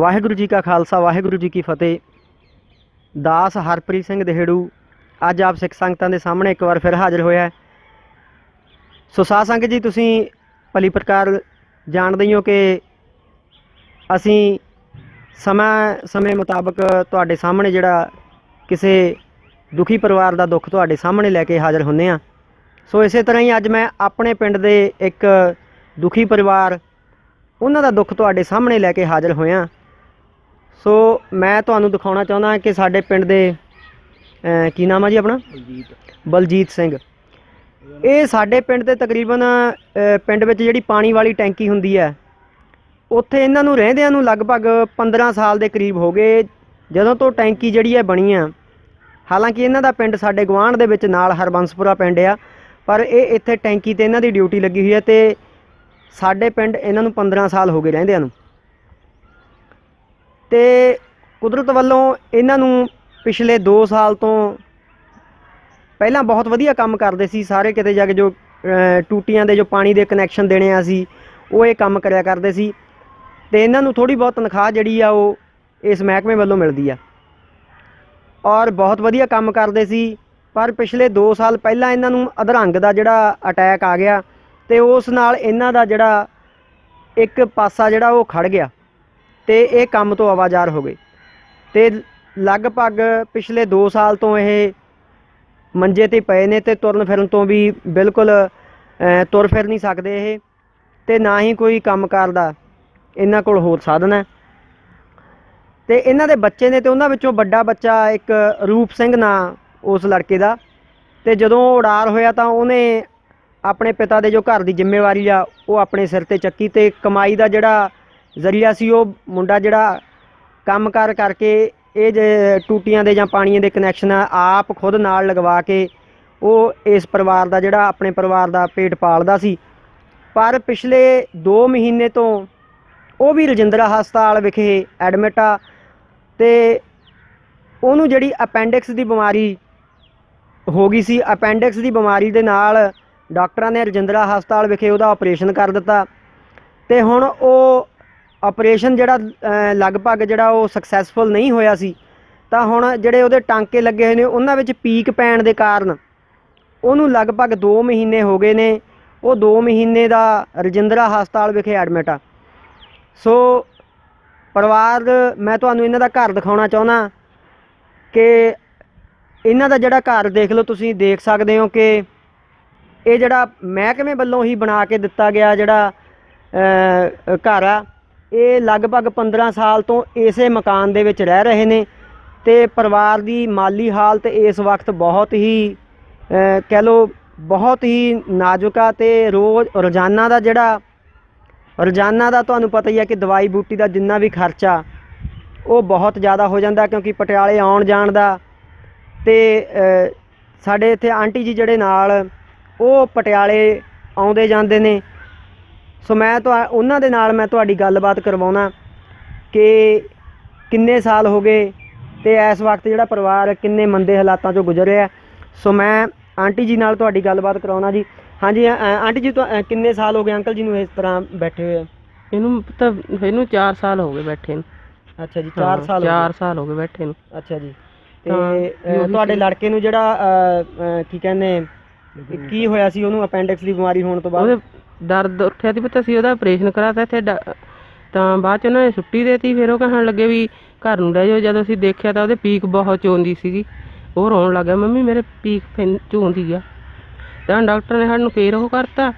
ਵਾਹਿਗੁਰੂ ਜੀ ਕਾ ਖਾਲਸਾ, ਵਾਹਿਗੁਰੂ ਜੀ ਕੀ ਫਤਿਹ। ਦਾਸ ਹਰਪ੍ਰੀਤ ਸਿੰਘ ਦੇਹੜੂ, ਅੱਜ ਆਪ ਸਿੱਖ ਸੰਗਤਾਂ ਦੇ ਸਾਹਮਣੇ ਇੱਕ ਵਾਰ ਫਿਰ ਹਾਜ਼ਰ ਹੋਇਆ ਹੈ। ਸੋ ਸਾਧ ਸੰਗਤ ਜੀ, ਤੁਸੀਂ ਭਲੀ ਪ੍ਰਕਾਰ ਜਾਣਦੇ ਹੀ ਹੋ ਕਿ ਅਸੀਂ ਸਮਾਂ, ਸਮੇਂ ਮੁਤਾਬਕ ਤੁਹਾਡੇ ਸਾਹਮਣੇ ਜਿਹੜਾ ਕਿਸੇ ਦੁਖੀ ਪਰਿਵਾਰ ਦਾ ਦੁੱਖ ਤੁਹਾਡੇ ਸਾਹਮਣੇ ਲੈ ਕੇ ਹਾਜ਼ਰ ਹੁੰਨੇ ਆ ਸੋ ਇਸੇ ਤਰ੍ਹਾਂ ਹੀ ਅੱਜ ਮੈਂ ਆਪਣੇ ਪਿੰਡ ਦੇ ਇੱਕ ਦੁਖੀ ਪਰਿਵਾਰ, ਉਹਨਾਂ ਦਾ ਦੁੱਖ ਤੁਹਾਡੇ ਸਾਹਮਣੇ ਲੈ ਕੇ ਹਾਜ਼ਰ ਹੋਇਆ। ਸੋ ਮੈਂ ਤੁਹਾਨੂੰ ਦਿਖਾਉਣਾ ਚਾਹੁੰਦਾ ਕਿ ਸਾਡੇ ਪਿੰਡ ਦੇ ਕੀ ਨਾਮ ਆ ਜੀ ਆਪਣਾ? ਬਲਜੀਤ। ਸਿੰਘ। ਇਹ ਸਾਡੇ ਪਿੰਡ ਦੇ ਤਕਰੀਬਨ ਪਿੰਡ ਵਿੱਚ ਜਿਹੜੀ ਪਾਣੀ ਵਾਲੀ ਟੈਂਕੀ ਹੁੰਦੀ ਹੈ ਉੱਥੇ ਇਹਨਾਂ ਨੂੰ ਰਹਿੰਦਿਆਂ ਨੂੰ ਲਗਭਗ 15 ਸਾਲ ਦੇ ਕਰੀਬ ਹੋ ਗਏ ਜਦੋਂ ਤੋਂ ਟੈਂਕੀ ਜਿਹੜੀ ਹੈ ਬਣੀ ਆ। ਹਾਲਾਂਕਿ ਇਹਨਾਂ ਦਾ ਪਿੰਡ ਸਾਡੇ ਗਵਾਂਢ ਦੇ ਵਿੱਚ ਨਾਲ ਹਰਬੰਸਪੁਰਾ ਪਿੰਡ ਆ ਪਰ ਇਹ ਇੱਥੇ ਟੈਂਕੀ ਤੇ ਇਹਨਾਂ ਦੀ ਡਿਊਟੀ ਲੱਗੀ ਹੋਈ ਹੈ ਤੇ ਸਾਡੇ ਪਿੰਡ ਇਹਨਾਂ ਨੂੰ 15 ਸਾਲ ਹੋ ਗਏ ਰਹਿੰਦਿਆਂ ਨੂੰ। ਤੇ ਕੁਦਰਤ ਵੱਲੋਂ ਇਹਨਾਂ ਨੂੰ ਪਿਛਲੇ 2 ਸਾਲ ਤੋਂ ਪਹਿਲਾਂ ਬਹੁਤ ਵਧੀਆ ਕੰਮ ਕਰਦੇ ਸੀ, ਸਾਰੇ ਕਿਤੇ ਜਾ ਕੇ ਜੋ ਟੂਟੀਆਂ ਦੇ ਜੋ ਪਾਣੀ ਦੇ ਕਨੈਕਸ਼ਨ ਦੇਣੇ ਆ ਸੀ, ਉਹ ਇਹ ਕੰਮ ਕਰਿਆ ਕਰਦੇ ਸੀ। ਤੇ ਇਹਨਾਂ ਨੂੰ ਥੋੜੀ ਬਹੁਤ ਤਨਖਾਹ ਜਿਹੜੀ ਆ ਉਹ ਇਸ ਮਹਿਕਮੇ ਵੱਲੋਂ ਮਿਲਦੀ ਆ। ਔਰ ਬਹੁਤ ਵਧੀਆ ਕੰਮ ਕਰਦੇ ਸੀ, ਪਰ ਪਿਛਲੇ 2 ਸਾਲ ਪਹਿਲਾਂ ਇਹਨਾਂ ਨੂੰ ਅਧਰੰਗ ਦਾ ਜਿਹੜਾ ਅਟੈਕ ਆ ਗਿਆ ਤੇ ਉਸ ਨਾਲ ਇਹਨਾਂ ਦਾ ਜਿਹੜਾ ਇੱਕ ਪਾਸਾ ਜਿਹੜਾ ਉਹ ਖੜ ਗਿਆ। ਤੇ ਇਹ ਕੰਮ ਤੋਂ ਆਵਾਜ਼ਾਰ ਹੋ ਗਏ। ਤੇ ਲਗਭਗ ਪਿਛਲੇ 2 ਸਾਲ ਤੋਂ ਇਹ ਮੰਜੇ ਤੇ ਪਏ ਨੇ ਤੇ ਤੁਰਨ ਫਿਰਨ ਤੋਂ ਵੀ ਬਿਲਕੁਲ ਤੁਰ ਫਿਰ ਨਹੀਂ ਸਕਦੇ ਇਹ। ਤੇ ਨਾ ਹੀ ਕੋਈ ਕੰਮਕਾਰ ਦਾ ਇਹਨਾਂ ਕੋਲ ਹੋਰ ਸਾਧਨ ਹੈ। ਤੇ ਇਹਨਾਂ ਦੇ ਬੱਚੇ ਨੇ ਤੇ ਉਹਨਾਂ ਵਿੱਚੋਂ ਵੱਡਾ ਬੱਚਾ ਇੱਕ ਰੂਪ ਸਿੰਘ ਨਾਂ ਉਸ ਲੜਕੇ ਦਾ। ਤੇ ਜਦੋਂ ਉਹ ਉਡਾਰ ਹੋਇਆ ਤਾਂ ਉਹਨੇ ਆਪਣੇ ਪਿਤਾ ਦੇ ਜੋ ਘਰ ਦੀ ਜ਼ਿੰਮੇਵਾਰੀ ਆ, ਉਹ ਆਪਣੇ ਸਿਰ ਤੇ ਚੱਕੀ ਤੇ ਕਮਾਈ ਦਾ ਜਿਹੜਾ ਜ਼ਰੀਆ ਸੀ ਉਹ ਮੁੰਡਾ ਜਿਹੜਾ ਕੰਮਕਾਰ ਕਰਕੇ ਇਹ ਜੇ ਟੂਟੀਆਂ ਦੇ ਜਾਂ ਪਾਣੀਆਂ ਦੇ ਕਨੈਕਸ਼ਨ ਆਪ ਖੁਦ ਨਾਲ ਲਗਵਾ ਕੇ ਉਹ ਇਸ ਪਰਿਵਾਰ ਦਾ ਜਿਹੜਾ ਆਪਣੇ ਪਰਿਵਾਰ ਦਾ ਪੇਟ ਪਾਲਦਾ ਸੀ। ਪਰ ਪਿਛਲੇ 2 ਮਹੀਨੇ ਤੋਂ ਉਹ ਵੀ ਰਜਿੰਦਰਾ ਹਸਪਤਾਲ ਵਿਖੇ ਐਡਮਿਟ ਆ ਤੇ ਉਹਨੂੰ ਜਿਹੜੀ ਅਪੈਂਡਿਕਸ ਦੀ ਬਿਮਾਰੀ ਹੋ ਗਈ ਸੀ ਅਪੈਂਡਿਕਸ ਦੀ ਬਿਮਾਰੀ ਦੇ ਨਾਲ ਡਾਕਟਰਾਂ ਨੇ ਰਜਿੰਦਰਾ ਹਸਪਤਾਲ ਵਿਖੇ ਉਹਦਾ ਆਪਰੇਸ਼ਨ ਕਰ ਦਿੱਤਾ ਤੇ ਹੁਣ ਉਹ ਆਪਰੇਸ਼ਨ ਜਿਹੜਾ ਲਗਭਗ ਜਿਹੜਾ ਉਹ ਸਕਸੈਸਫੁਲ ਨਹੀਂ ਹੋਇਆ ਸੀ, ਤਾਂ ਹੁਣ ਜਿਹੜੇ ਉਹਦੇ ਟਾਂਕੇ ਲੱਗੇ ਹੋਏ ਨੇ, ਉਹਨਾਂ ਵਿੱਚ ਪੀਕ ਪੈਣ ਦੇ ਕਾਰਨ ਉਹਨੂੰ ਲਗਭਗ 2 ਮਹੀਨੇ ਹੋ ਗਏ ਨੇ, ਉਹ 2 ਮਹੀਨੇ ਦਾ ਰਜਿੰਦਰਾ ਹਸਪਤਾਲ ਵਿਖੇ ਐਡਮਿਟ ਆ। ਸੋ ਪਰਿਵਾਰ, ਮੈਂ ਤੁਹਾਨੂੰ ਇਹਨਾਂ ਦਾ ਘਰ ਦਿਖਾਉਣਾ ਚਾਹੁੰਦਾ ਕਿ ਇਹਨਾਂ ਦਾ ਜਿਹੜਾ ਘਰ ਦੇਖ ਲਓ, ਤੁਸੀਂ ਦੇਖ ਸਕਦੇ ਹੋ ਕਿ ਇਹ ਜਿਹੜਾ ਮਹਿਕਮੇ ਵੱਲੋਂ ਹੀ ਬਣਾ ਕੇ ਦਿੱਤਾ ਗਿਆ ਜਿਹੜਾ ਘਰ ਆ ਇਹ ਲਗਭਗ 15 ਸਾਲ ਤੋਂ ਇਸੇ ਮਕਾਨ ਦੇ ਵਿੱਚ ਰਹਿ ਰਹੇ ਨੇ ਤੇ ਪਰਿਵਾਰ ਦੀ ਮਾਲੀ ਹਾਲਤ ਇਸ ਵਕਤ ਬਹੁਤ ਹੀ ਕਹਿ ਲਓ ਬਹੁਤ ਹੀ ਨਾਜ਼ੁਕ ਆ ਤੇ ਰੋਜ਼ ਰੋਜ਼ਾਨਾ ਦਾ ਜਿਹੜਾ, ਰੋਜ਼ਾਨਾ ਦਾ ਤੁਹਾਨੂੰ ਪਤਾ ਹੀ ਹੈ ਕਿ ਦਵਾਈ ਬੂਟੀ ਦਾ ਜਿੰਨਾ ਵੀ ਖਰਚਾ, ਉਹ ਬਹੁਤ ਜ਼ਿਆਦਾ ਹੋ ਜਾਂਦਾ ਕਿਉਂਕਿ ਪਟਿਆਲੇ ਆਉਣ ਜਾਣ ਦਾ ਤੇ ਸਾਡੇ ਇੱਥੇ ਆਂਟੀ ਜੀ ਜਿਹੜੇ ਨਾਲ, ਉਹ ਪਟਿਆਲੇ ਆਉਂਦੇ ਜਾਂਦੇ ਨੇ ਸੋ ਮੈਂ ਤਾਂ ਉਹਨਾਂ ਦੇ ਨਾਲ ਮੈਂ ਤੁਹਾਡੀ ਗੱਲਬਾਤ ਕਰਵਾਉਣਾ ਕਿ ਕਿੰਨੇ ਸਾਲ ਹੋ ਗਏ ਤੇ ਇਸ ਵਕਤ ਜਿਹੜਾ ਪਰਿਵਾਰ ਕਿੰਨੇ ਮੰਦੇ ਹਾਲਾਤਾਂ ਚੋਂ ਗੁਜ਼ਰ ਰਿਹਾ ਸੋ ਮੈਂ ਆਂਟੀ ਜੀ ਨਾਲ ਤੁਹਾਡੀ ਗੱਲਬਾਤ ਕਰਾਉਣਾ ਜੀ। ਹਾਂਜੀ ਆਂਟੀ ਜੀ ਕਿੰਨੇ ਸਾਲ ਹੋ ਗਏ ਅੰਕਲ ਜੀ ਨੂੰ ਇਸ ਤਰ੍ਹਾਂ ਬੈਠੇ ਹੋਏ ਇਹਨੂੰ ਤਾਂ ਇਹਨੂੰ 4 ਸਾਲ ਹੋ ਗਏ ਬੈਠੇ ਨੂੰ। ਅੱਛਾ ਜੀ 4 ਸਾਲ ਹੋ 4 ਸਾਲ ਹੋ ਗਏ ਬੈਠੇ ਨੂੰ। ਅੱਛਾ ਜੀ। ਤੇ ਤੁਹਾਡੇ ਲੜਕੇ ਨੂੰ ਜਿਹੜਾ ਕੀ ਕਹਿੰਦੇ ਕੀ ਹੋਇਆ ਸੀ? ਉਹਨੂੰ ਅਪੈਂਡਿਕਸ ਦੀ ਬਿਮਾਰੀ ਹੋਣ ਤੋਂ ਬਾਅਦ? ਦਰਦ ਉੱਠਿਆ ਸੀ ਪਤਾ ਸੀ ਉਹਦਾ ਆਪਰੇਸ਼ਨ ਕਰਾਤਾ ਇੱਥੇ ਡਾ- ਤਾਂ ਬਾਅਦ ਚ ਉਹਨਾਂ ਨੇ ਛੁੱਟੀ ਦੇਤੀ ਫਿਰ ਉਹ ਕਹਿਣ ਲੱਗੇ ਵੀ ਘਰ ਨੂੰ ਲੈ ਜਾਓ ਜਦੋਂ ਅਸੀਂ ਦੇਖਿਆ ਤਾਂ ਉਹਦੇ ਪੀਕ ਬਹੁਤ ਚੋਂਦੀ ਸੀਗੀ। ਉਹ ਰੋਣ ਲੱਗਾ ਮੰਮੀ ਮੇਰੇ ਪੀਕ ਪੈਂ- ਚੋਂਦੀ ਆ। ਤਾਂ ਡਾਕਟਰ ਨੇ ਸਾਨੂੰ ਫੇਰ ਉਹ ਕਰਤਾ।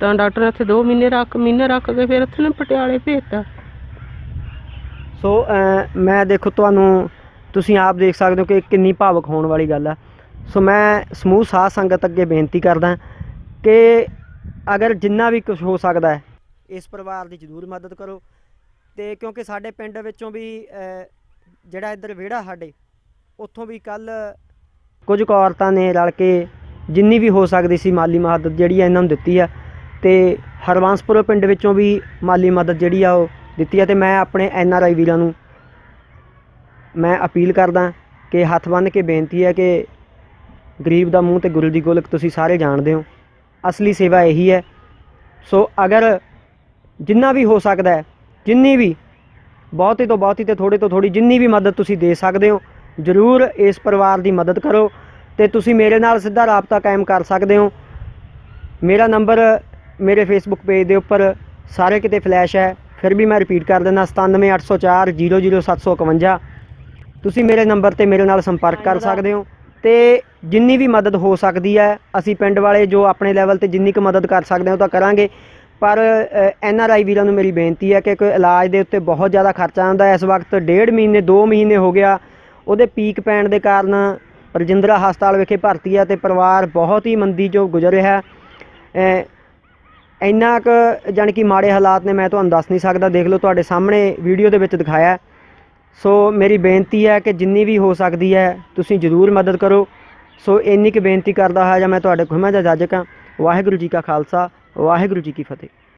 ਤਾਂ ਡਾਕਟਰ ਨੇ ਉੱਥੇ 2 ਮਹੀਨੇ ਰੱਖ ਮਹੀਨੇ ਰੱਖ ਕੇ ਫਿਰ ਉੱਥੇ ਨੇ ਪਟਿਆਲੇ ਭੇਜਤਾ। ਸੋ ਅ, ਮੈਂ ਦੇਖੋ ਤੁਹਾਨੂੰ ਤੁਸੀਂ ਆਪ ਦੇਖ ਸਕਦੇ ਹੋ ਕਿ ਕਿੰਨੀ ਭਾਵਕ ਹੋਣ ਵਾਲੀ ਗੱਲ ਆ। ਸੋ ਮੈਂ ਸਮੂਹ ਸਾਧ ਸੰਗਤ ਅੱਗੇ ਬੇਨਤੀ ਕਰਦਾ ਕਿ ਅਗਰ ਜਿੰਨਾ ਵੀ ਕੁਝ ਹੋ ਸਕਦਾ ਹੈ ਇਸ ਪਰਿਵਾਰ ਦੀ ਜ਼ਰੂਰ ਮਦਦ ਕਰੋ। ਤੇ ਕਿਉਂਕਿ ਸਾਡੇ ਪਿੰਡ ਵਿੱਚੋਂ ਵੀ ਜਿਹੜਾ ਇੱਧਰ ਵਿਹੜਾ ਸਾਡੇ ਉੱਥੋਂ ਵੀ ਕੱਲ ਕੁਝ ਔਰਤਾਂ ਨੇ ਰਲ ਕੇ ਜਿੰਨੀ ਵੀ ਹੋ ਸਕਦੀ ਸੀ ਮਾਲੀ ਮਦਦ ਜਿਹੜੀ ਆ ਇਹਨਾਂ ਨੂੰ ਦਿੱਤੀ ਆ। ਤੇ ਹਰਵੰਸਪੁਰ ਪਿੰਡ ਵਿੱਚੋਂ ਵੀ ਮਾਲੀ ਮਦਦ ਜਿਹੜੀ ਆ ਉਹ ਦਿੱਤੀ ਆ। ਤੇ ਮੈਂ ਆਪਣੇ ਐਨ ਆਰ ਆਈ ਵੀਰਾਂ ਨੂੰ ਮੈਂ ਅਪੀਲ ਕਰਦਾ ਕਿ ਹੱਥ ਬੰਨ੍ਹ ਕੇ ਬੇਨਤੀ ਹੈ ਕਿ ਗਰੀਬ ਦਾ ਮੂੰਹ ਤੇ ਗੁਰੂ ਦੀ ਗੋਲਕ ਤੁਸੀਂ ਸਾਰੇ ਜਾਣਦੇ ਹੋ। ਅਸਲੀ ਸੇਵਾ ਇਹੀ ਹੈ। ਸੋ ਅਗਰ ਜਿੰਨਾ ਵੀ ਹੋ ਸਕਦਾ ਹੈ ਜਿੰਨੀ ਵੀ ਬਹੁਤੀ ਤੋਂ ਬਹੁਤੀ ਤੇ ਥੋੜੀ ਤੋਂ ਥੋੜੀ ਜਿੰਨੀ ਵੀ ਮਦਦ ਤੁਸੀਂ ਦੇ ਸਕਦੇ ਹੋ ਜ਼ਰੂਰ ਇਸ ਪਰਿਵਾਰ ਦੀ ਮਦਦ ਕਰੋ ਤੇ ਤੁਸੀਂ ਮੇਰੇ ਨਾਲ ਸਿੱਧਾ ਰਾਬਤਾ ਕਾਇਮ ਕਰ ਸਕਦੇ ਹੋ। ਮੇਰਾ ਨੰਬਰ ਮੇਰੇ ਫੇਸਬੁੱਕ ਪੇਜ ਦੇ ਉੱਪਰ ਸਾਰੇ ਕਿਤੇ ਫਲੈਸ਼ ਹੈ ਫਿਰ ਵੀ ਮੈਂ ਰਿਪੀਟ ਕਰ ਦਿੰਦਾ 97804 00751 ਤੁਸੀਂ ਮੇਰੇ ਨੰਬਰ ਤੇ ਮੇਰੇ ਨਾਲ ਸੰਪਰਕ ਕਰ ਸਕਦੇ ਹੋ। ਤੇ ਜਿੰਨੀ ਵੀ ਮਦਦ ਹੋ ਸਕਦੀ ਹੈ, ਅਸੀਂ ਪਿੰਡ ਵਾਲੇ ਜੋ ਆਪਣੇ ਲੈਵਲ ਤੇ ਜਿੰਨੀ ਕੁ ਮਦਦ ਕਰ ਸਕਦੇ ਹਾਂ, ਉਹ ਤਾਂ ਕਰਾਂਗੇ। ਪਰ ਐਨ ਆਰ ਆਈ ਵੀਰਾਂ ਨੂੰ ਮੇਰੀ ਬੇਨਤੀ ਹੈ ਕਿ ਕੋਈ ਇਲਾਜ ਦੇ ਉੱਤੇ ਬਹੁਤ ਜ਼ਿਆਦਾ ਖਰਚਾ ਆਉਂਦਾ ਇਸ ਵਕਤ ਡੇਢ ਮਹੀਨੇ 2 ਮਹੀਨੇ ਹੋ ਗਿਆ। ਉਹਦੇ ਪੀਕ ਪੈਣ ਦੇ ਕਾਰਨ ਰਜਿੰਦਰਾ ਹਸਪਤਾਲ ਵਿਖੇ ਭਰਤੀ ਹੈ ਤੇ ਪਰਿਵਾਰ ਬਹੁਤ ਹੀ ਮੰਦੀ ਚੋਂ ਗੁਜ਼ਰ ਰਿਹਾ ਹੈ। ਇੰਨਾ ਕੁ ਜਾਣੀ ਕਿ ਮਾੜੇ ਹਾਲਾਤ ਨੇ, ਮੈਂ ਤੁਹਾਨੂੰ ਦੱਸ ਨਹੀਂ ਸਕਦਾ। ਦੇਖ ਲਓ ਤੁਹਾਡੇ ਸਾਹਮਣੇ ਵੀਡੀਓ ਦੇ ਵਿੱਚ ਦਿਖਾਇਆ ਸੋ ਮੇਰੀ ਬੇਨਤੀ ਹੈ ਕਿ ਜਿੰਨੀ ਵੀ ਹੋ ਸਕਦੀ ਹੈ, ਤੁਸੀਂ ਜ਼ਰੂਰ ਮਦਦ ਕਰੋ। ਸੋ ਇੰਨੀ ਕੁ ਬੇਨਤੀ ਕਰਦਾ ਹਾਂ ਜਾਂ ਮੈਂ ਤੁਹਾਡੇ ਖੁਮਾ ਦਾ ਜਾਜਕ ਹਾਂ। ਵਾਹਿਗੁਰੂ ਜੀ ਕਾ ਖਾਲਸਾ, ਵਾਹਿਗੁਰੂ ਜੀ ਕੀ ਫਤਿਹ।